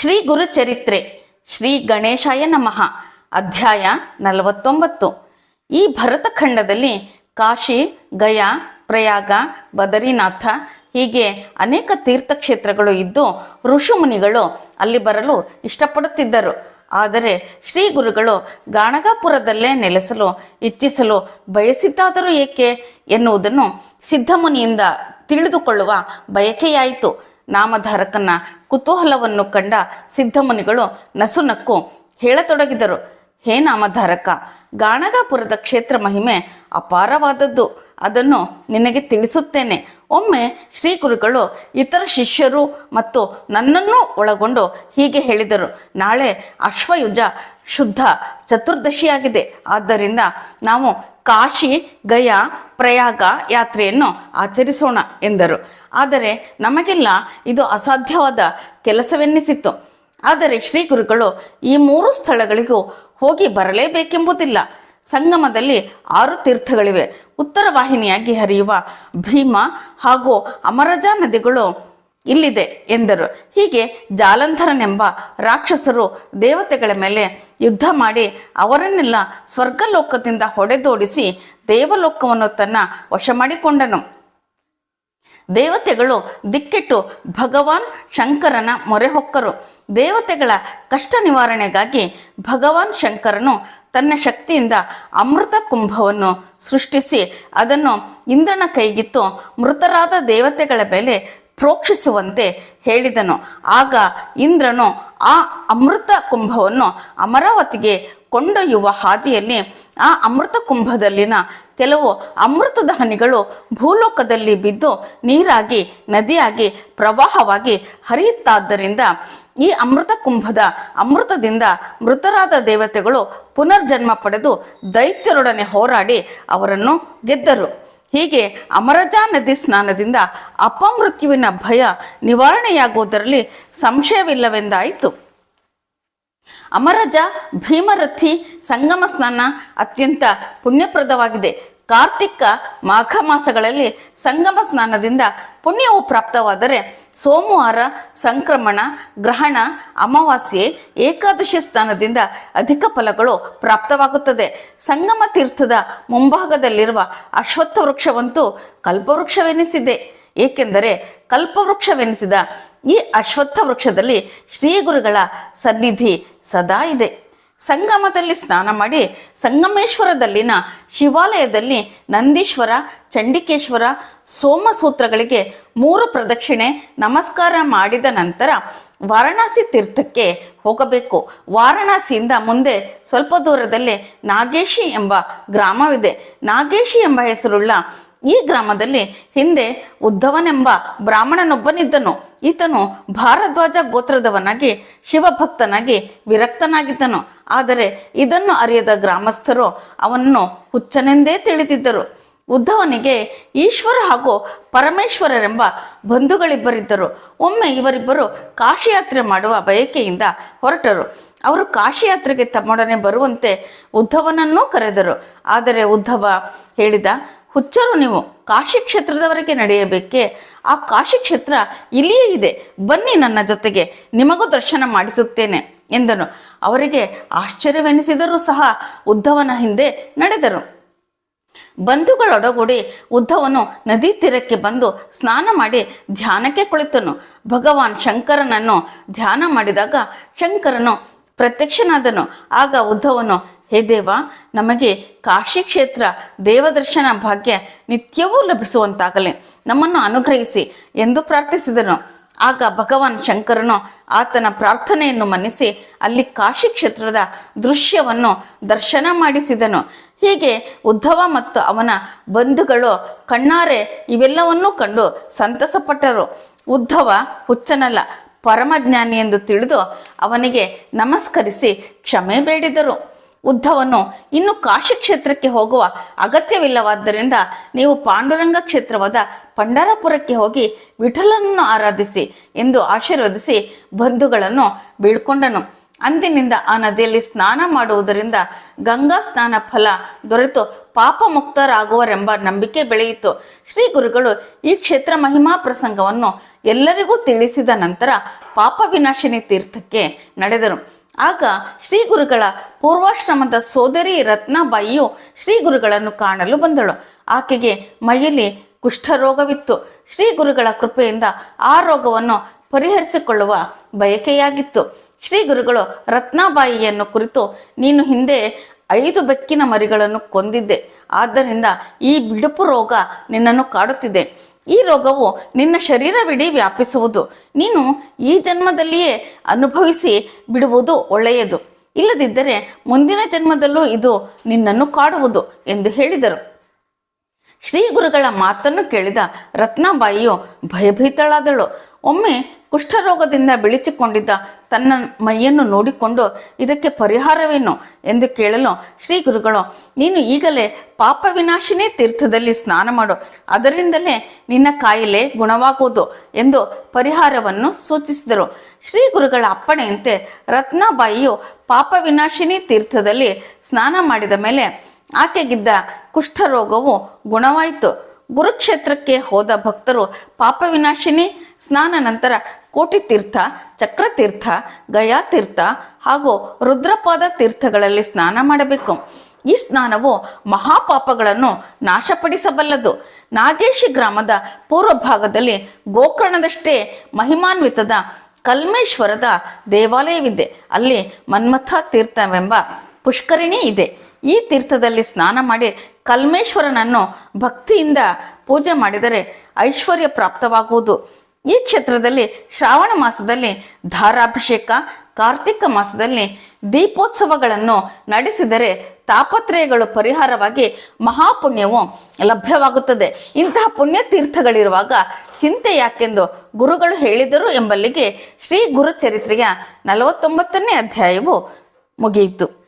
ಶ್ರೀ ಗುರುಚರಿತ್ರೆ, ಶ್ರೀ ಗಣೇಶಾಯ ನಮಃ, ಅಧ್ಯಾಯ ನಲವತ್ತೊಂಬತ್ತು. ಈ ಭರತಖಂಡದಲ್ಲಿ ಕಾಶಿ, ಗಯಾ, ಪ್ರಯಾಗ, ಬದರಿನಾಥ ಹೀಗೆ ಅನೇಕ ತೀರ್ಥಕ್ಷೇತ್ರಗಳು ಇದ್ದು ಋಷಿಮುನಿಗಳು ಅಲ್ಲಿ ಬರಲು ಇಷ್ಟಪಡುತ್ತಿದ್ದರು. ಆದರೆ ಶ್ರೀ ಗುರುಗಳು ಗಾಣಗಾಪುರದಲ್ಲೇ ನೆಲೆಸಲು, ಇಚ್ಛಿಸಲು ಬಯಸಿದ್ದಾದರೂ ಏಕೆ ಎನ್ನುವುದನ್ನು ಸಿದ್ಧಮುನಿಯಿಂದ ತಿಳಿದುಕೊಳ್ಳುವ ಬಯಕೆಯಾಯಿತು. ನಾಮಧಾರಕನ ಕುತೂಹಲವನ್ನು ಕಂಡ ಸಿದ್ಧಮುನಿಗಳು ನಸುನಕ್ಕು ಹೇಳತೊಡಗಿದರು, ಹೇ ನಾಮಧಾರಕ, ಗಾಣಗಾಪುರದ ಕ್ಷೇತ್ರ ಮಹಿಮೆ ಅಪಾರವಾದದ್ದು. ಅದನ್ನು ನಿನಗೆ ತಿಳಿಸುತ್ತೇನೆ. ಒಮ್ಮೆ ಶ್ರೀ ಗುರುಗಳು ಇತರ ಶಿಷ್ಯರು ಮತ್ತು ನನ್ನನ್ನೂ ಒಳಗೊಂಡು ಹೀಗೆ ಹೇಳಿದರು, ನಾಳೆ ಅಶ್ವಯುಜ ಶುದ್ಧ ಚತುರ್ದಶಿಯಾಗಿದೆ. ಆದ್ದರಿಂದ ನಾವು ಕಾಶಿ ಗಯಾ ಪ್ರಯಾಗ ಯಾತ್ರೆಯನ್ನು ಆಚರಿಸೋಣ ಎಂದರು. ಆದರೆ ನಮಗೆಲ್ಲ ಇದು ಅಸಾಧ್ಯವಾದ ಕೆಲಸವೆನ್ನಿಸಿತ್ತು. ಆದರೆ ಶ್ರೀ ಗುರುಗಳು ಈ ಮೂರು ಸ್ಥಳಗಳಿಗೂ ಹೋಗಿ ಬರಲೇಬೇಕೆಂಬುದಿಲ್ಲ. ಸಂಗಮದಲ್ಲಿ ಆರು ತೀರ್ಥಗಳಿವೆ. ಉತ್ತರ ವಾಹಿನಿಯಾಗಿ ಹರಿಯುವ ಭೀಮ ಹಾಗೂ ಅಮರಜಾ ನದಿಗಳು ಇಲ್ಲಿದೆ ಎಂದರು. ಹೀಗೆ ಜಾಲಂಧರನೆಂಬ ರಾಕ್ಷಸರು ದೇವತೆಗಳ ಮೇಲೆ ಯುದ್ಧ ಮಾಡಿ ಅವರನ್ನೆಲ್ಲ ಸ್ವರ್ಗಲೋಕದಿಂದ ಹೊಡೆದೋಡಿಸಿ ದೇವಲೋಕವನ್ನು ತನ್ನ ವಶ ಮಾಡಿಕೊಂಡನು ದೇವತೆಗಳು ದಿಕ್ಕೆಟ್ಟು ಭಗವಾನ್ ಶಂಕರನ ಮೊರೆ ಹೊಕ್ಕರು ದೇವತೆಗಳ ಕಷ್ಟ ನಿವಾರಣೆಗಾಗಿ ಭಗವಾನ್ ಶಂಕರನು ತನ್ನ ಶಕ್ತಿಯಿಂದ ಅಮೃತ ಕುಂಭವನ್ನು ಸೃಷ್ಟಿಸಿ ಅದನ್ನು ಇಂದ್ರನ ಕೈಗಿತ್ತು ಮೃತರಾದ ದೇವತೆಗಳ ಮೇಲೆ ಪ್ರೋಕ್ಷಿಸುವಂತೆ ಹೇಳಿದನು. ಆಗ ಇಂದ್ರನು ಆ ಅಮೃತ ಕುಂಭವನ್ನು ಅಮರಾವತಿಗೆ ಕೊಂಡೊಯ್ಯುವ ಹಾದಿಯಲ್ಲಿ ಆ ಅಮೃತ ಕುಂಭದಲ್ಲಿನ ಕೆಲವು ಅಮೃತದ ಹನಿಗಳು ಭೂಲೋಕದಲ್ಲಿ ಬಿದ್ದು ನೀರಾಗಿ ನದಿಯಾಗಿ ಪ್ರವಾಹವಾಗಿ ಹರಿಯುತ್ತಾದ್ದರಿಂದ ಈ ಅಮೃತ ಕುಂಭದ ಅಮೃತದಿಂದ ಮೃತರಾದ ದೇವತೆಗಳು ಪುನರ್ಜನ್ಮ ಪಡೆದು ದೈತ್ಯರೊಡನೆ ಹೋರಾಡಿ ಅವರನ್ನು ಗೆದ್ದರು. ಹೀಗೆ ಅಮರಜಾ ನದಿ ಸ್ನಾನದಿಂದ ಅಪಮೃತ್ಯುವಿನ ಭಯ ನಿವಾರಣೆಯಾಗುವುದರಲ್ಲಿ ಸಂಶಯವಿಲ್ಲವೆಂದಾಯಿತು. ಅಮರಜ ಭೀಮರಥಿ ಸಂಗಮ ಸ್ನಾನ ಅತ್ಯಂತ ಪುಣ್ಯಪ್ರದವಾಗಿದೆ. ಕಾರ್ತಿಕ ಮಾಘ ಮಾಸಗಳಲ್ಲಿ ಸಂಗಮ ಸ್ನಾನದಿಂದ ಪುಣ್ಯವು ಪ್ರಾಪ್ತವಾದರೆ ಸೋಮವಾರ ಸಂಕ್ರಮಣ, ಗ್ರಹಣ, ಅಮಾವಾಸ್ಯೆ ಏಕಾದಶಿ ಸ್ಥಾನದಿಂದ ಅಧಿಕ ಫಲಗಳು ಪ್ರಾಪ್ತವಾಗುತ್ತದೆ. ಸಂಗಮ ತೀರ್ಥದ ಮುಂಭಾಗದಲ್ಲಿರುವ ಅಶ್ವತ್ಥ ವೃಕ್ಷವಂತೂ ಕಲ್ಪವೃಕ್ಷವೆನಿಸಿದೆ. ಏಕೆಂದರೆ ಕಲ್ಪವೃಕ್ಷವೆನಿಸಿದ ಈ ಅಶ್ವತ್ಥ ವೃಕ್ಷದಲ್ಲಿ ಶ್ರೀ ಗುರುಗಳ ಸನ್ನಿಧಿ ಸದಾ ಇದೆ. ಸಂಗಮದಲ್ಲಿ ಸ್ನಾನ ಮಾಡಿ ಸಂಗಮೇಶ್ವರದಲ್ಲಿನ ಶಿವಾಲಯದಲ್ಲಿ ನಂದೀಶ್ವರ, ಚಂಡಿಕೇಶ್ವರ, ಸೋಮಸೂತ್ರಗಳಿಗೆ ಮೂರು ಪ್ರದಕ್ಷಿಣೆ ನಮಸ್ಕಾರ ಮಾಡಿದ ನಂತರ ವಾರಣಾಸಿ ತೀರ್ಥಕ್ಕೆ ಹೋಗಬೇಕು. ವಾರಣಾಸಿಯಿಂದ ಮುಂದೆ ಸ್ವಲ್ಪ ದೂರದಲ್ಲೇ ನಾಗೇಶಿ ಎಂಬ ಗ್ರಾಮವಿದೆ. ನಾಗೇಶಿ ಎಂಬ ಹೆಸರುಳ್ಳ ಈ ಗ್ರಾಮದಲ್ಲಿ ಹಿಂದೆ ಉದ್ಧವನೆಂಬ ಬ್ರಾಹ್ಮಣನೊಬ್ಬನಿದ್ದನು. ಈತನು ಭಾರದ್ವಾಜ ಗೋತ್ರದವನಾಗಿ, ಶಿವಭಕ್ತನಾಗಿ, ವಿರಕ್ತನಾಗಿದ್ದನು. ಆದರೆ ಇದನ್ನು ಅರಿಯದ ಗ್ರಾಮಸ್ಥರು ಅವನನ್ನು ಹುಚ್ಚನೆಂದೇ ತಿಳಿದಿದ್ದರು. ಉದ್ಧವನಿಗೆ ಈಶ್ವರ ಹಾಗೂ ಪರಮೇಶ್ವರರೆಂಬ ಬಂಧುಗಳಿಬ್ಬರಿದ್ದರು. ಒಮ್ಮೆ ಇವರಿಬ್ಬರು ಕಾಶಿಯಾತ್ರೆ ಮಾಡುವ ಬಯಕೆಯಿಂದ ಹೊರಟರು. ಅವರು ಕಾಶಿಯಾತ್ರೆಗೆ ತಮ್ಮೊಡನೆ ಬರುವಂತೆ ಉದ್ಧವನನ್ನೂ ಕರೆದರು. ಆದರೆ ಉದ್ಧವ ಹೇಳಿದ, ಹುಚ್ಚರು ನೀವು, ಕಾಶಿ ಕ್ಷೇತ್ರದವರೆಗೆ ನಡೆಯಬೇಕೆ? ಆ ಕಾಶಿ ಕ್ಷೇತ್ರ ಇಲ್ಲಿಯೇ ಇದೆ. ಬನ್ನಿ ನನ್ನ ಜೊತೆಗೆ, ನಿಮಗೂ ದರ್ಶನ ಮಾಡಿಸುತ್ತೇನೆ ಎಂದನು. ಅವರಿಗೆ ಆಶ್ಚರ್ಯವೆನಿಸಿದರೂ ಸಹ ಉದ್ಧವನ ಹಿಂದೆ ನಡೆದರು. ಬಂಧುಗಳೊಡಗೂಡಿ ಉದ್ಧವನು ನದಿ ತೀರಕ್ಕೆ ಬಂದು ಸ್ನಾನ ಮಾಡಿ ಧ್ಯಾನಕ್ಕೆ ಕುಳಿತನು. ಭಗವಾನ್ ಶಂಕರನನ್ನು ಧ್ಯಾನ ಮಾಡಿದಾಗ ಶಂಕರನು ಪ್ರತ್ಯಕ್ಷನಾದನು. ಆಗ ಉದ್ಧವನು, ಹೇ ದೇವ, ನಮಗೆ ಕಾಶಿ ಕ್ಷೇತ್ರ ದೇವದರ್ಶನ ಭಾಗ್ಯ ನಿತ್ಯವೂ ಲಭಿಸುವಂತಾಗಲಿ. ನಮ್ಮನ್ನು ಅನುಗ್ರಹಿಸಿ ಎಂದು ಪ್ರಾರ್ಥಿಸಿದನು. ಆಗ ಭಗವಾನ್ ಶಂಕರನು ಆತನ ಪ್ರಾರ್ಥನೆಯನ್ನು ಮನ್ನಿಸಿ ಅಲ್ಲಿ ಕಾಶಿ ಕ್ಷೇತ್ರದ ದೃಶ್ಯವನ್ನು ದರ್ಶನ ಮಾಡಿಸಿದನು. ಹೀಗೆ ಉದ್ಧವ ಮತ್ತು ಅವನ ಬಂಧುಗಳು ಕಣ್ಣಾರೆ ಇವೆಲ್ಲವನ್ನೂ ಕಂಡು ಸಂತಸಪಟ್ಟರು. ಉದ್ಧವ ಹುಚ್ಚನಲ್ಲ, ಪರಮಜ್ಞಾನಿ ಎಂದು ತಿಳಿದು ಅವನಿಗೆ ನಮಸ್ಕರಿಸಿ ಕ್ಷಮೆ ಬೇಡಿದರು. ಉದ್ಧವನು, ಇನ್ನು ಕಾಶಿ ಕ್ಷೇತ್ರಕ್ಕೆ ಹೋಗುವ ಅಗತ್ಯವಿಲ್ಲವಾದ್ದರಿಂದ ನೀವು ಪಾಂಡುರಂಗ ಕ್ಷೇತ್ರವಾದ ಪಂಡರಪುರಕ್ಕೆ ಹೋಗಿ ವಿಠಲನನ್ನು ಆರಾಧಿಸಿ ಎಂದು ಆಶೀರ್ವದಿಸಿ ಬಂಧುಗಳನ್ನು ಬೀಳ್ಕೊಂಡನು. ಅಂದಿನಿಂದ ಆ ನದಿಯಲ್ಲಿ ಸ್ನಾನ ಮಾಡುವುದರಿಂದ ಗಂಗಾ ಸ್ನಾನ ಫಲ ದೊರೆತು ಪಾಪ ಮುಕ್ತರಾಗುವರೆಂಬ ನಂಬಿಕೆ ಬೆಳೆಯಿತು. ಶ್ರೀ ಗುರುಗಳು ಈ ಕ್ಷೇತ್ರ ಮಹಿಮಾ ಪ್ರಸಂಗವನ್ನು ಎಲ್ಲರಿಗೂ ತಿಳಿಸಿದ ನಂತರ ಪಾಪ ವಿನಾಶಿನಿ ತೀರ್ಥಕ್ಕೆ ನಡೆದರು. ಆಗ ಶ್ರೀ ಗುರುಗಳ ಪೂರ್ವಾಶ್ರಮದ ಸೋದರಿ ರತ್ನಾಬಾಯಿಯು ಶ್ರೀ ಗುರುಗಳನ್ನು ಕಾಣಲು ಬಂದಳು. ಆಕೆಗೆ ಮೈಯಲ್ಲಿ ಕುಷ್ಠರೋಗವಿತ್ತು. ಶ್ರೀ ಗುರುಗಳ ಕೃಪೆಯಿಂದ ಆ ರೋಗವನ್ನು ಪರಿಹರಿಸಿಕೊಳ್ಳುವ ಬಯಕೆಯಾಗಿತ್ತು. ಶ್ರೀ ಗುರುಗಳು ರತ್ನಾಬಾಯಿಯನ್ನು ಕುರಿತು ನೀನು ಹಿಂದೆ ಐದು ಬೆಕ್ಕಿನ ಮರಿಗಳನ್ನು ಕೊಂದಿದ್ದೆ. ಆದ್ದರಿಂದ ಈ ಬಿಡುಪು ರೋಗ ನಿನ್ನನ್ನು ಕಾಡುತ್ತಿದೆ. ಈ ರೋಗವು ನಿನ್ನ ಶರೀರವಿಡೀ ವ್ಯಾಪಿಸುವುದು. ನೀನು ಈ ಜನ್ಮದಲ್ಲಿಯೇ ಅನುಭವಿಸಿ ಬಿಡುವುದು ಒಳ್ಳೆಯದು. ಇಲ್ಲದಿದ್ದರೆ ಮುಂದಿನ ಜನ್ಮದಲ್ಲೂ ಇದು ನಿನ್ನನ್ನು ಕಾಡುವುದು ಎಂದು ಹೇಳಿದರು. ಶ್ರೀ ಗುರುಗಳ ಮಾತನ್ನು ಕೇಳಿದ ರತ್ನಾಬಾಯಿಯು ಭಯಭೀತಳಾದಳು. ಒಮ್ಮೆ ಕುಷ್ಠರೋಗದಿಂದ ಬಿಳಿಚಿಕೊಂಡಿದ್ದ ತನ್ನ ಮೈಯನ್ನು ನೋಡಿಕೊಂಡು ಇದಕ್ಕೆ ಪರಿಹಾರವೇನು ಎಂದು ಕೇಳಲು ಶ್ರೀ ಗುರುಗಳು, ನೀನು ಈಗಲೇ ಪಾಪ ವಿನಾಶಿನಿ ತೀರ್ಥದಲ್ಲಿ ಸ್ನಾನ ಮಾಡು. ಅದರಿಂದಲೇ ನಿನ್ನ ಕಾಯಿಲೆ ಗುಣವಾಗುವುದು ಎಂದು ಪರಿಹಾರವನ್ನು ಸೂಚಿಸಿದರು. ಶ್ರೀ ಗುರುಗಳ ಅಪ್ಪಣೆಯಂತೆ ರತ್ನಾಬಾಯಿಯು ಪಾಪ ವಿನಾಶಿನಿ ತೀರ್ಥದಲ್ಲಿ ಸ್ನಾನ ಮಾಡಿದ ಮೇಲೆ ಆಕೆಗಿದ್ದ ಕುಷ್ಠರೋಗವು ಗುಣವಾಯಿತು. ಗುರುಕ್ಷೇತ್ರಕ್ಕೆ ಹೋದ ಭಕ್ತರು ಪಾಪ ವಿನಾಶಿನಿ ಸ್ನಾನ ನಂತರ ಕೋಟಿ ತೀರ್ಥ ಚಕ್ರತೀರ್ಥ ಗಯಾತೀರ್ಥ ಹಾಗೂ ರುದ್ರಪಾದ ತೀರ್ಥಗಳಲ್ಲಿ ಸ್ನಾನ ಮಾಡಬೇಕು. ಈ ಸ್ನಾನವು ಮಹಾಪಾಪಗಳನ್ನು ನಾಶಪಡಿಸಬಲ್ಲದು. ನಾಗೇಶಿ ಗ್ರಾಮದ ಪೂರ್ವ ಭಾಗದಲ್ಲಿ ಗೋಕರ್ಣದಷ್ಟೇ ಮಹಿಮಾನ್ವಿತದ ಕಲ್ಮೇಶ್ವರದ ದೇವಾಲಯವಿದೆ. ಅಲ್ಲಿ ಮನ್ಮಥ ತೀರ್ಥವೆಂಬ ಪುಷ್ಕರಿಣಿ ಇದೆ. ಈ ತೀರ್ಥದಲ್ಲಿ ಸ್ನಾನ ಮಾಡಿ ಕಲ್ಮೇಶ್ವರನನ್ನು ಭಕ್ತಿಯಿಂದ ಪೂಜೆ ಮಾಡಿದರೆ ಐಶ್ವರ್ಯ ಪ್ರಾಪ್ತವಾಗುವುದು. ಈ ಕ್ಷೇತ್ರದಲ್ಲಿ ಶ್ರಾವಣ ಮಾಸದಲ್ಲಿ ಧಾರಾಭಿಷೇಕ, ಕಾರ್ತಿಕ ಮಾಸದಲ್ಲಿ ದೀಪೋತ್ಸವಗಳನ್ನು ನಡೆಸಿದರೆ ತಾಪತ್ರಯಗಳು ಪರಿಹಾರವಾಗಿ ಮಹಾಪುಣ್ಯವು ಲಭ್ಯವಾಗುತ್ತದೆ. ಇಂತಹ ಪುಣ್ಯ ತೀರ್ಥಗಳಿರುವಾಗ ಚಿಂತೆ ಯಾಕೆಂದು ಗುರುಗಳು ಹೇಳಿದರು ಎಂಬಲ್ಲಿಗೆ ಶ್ರೀ ಗುರುಚರಿತ್ರೆಯ ನಲವತ್ತೊಂಬತ್ತನೇ ಅಧ್ಯಾಯವು ಮುಗಿಯಿತು.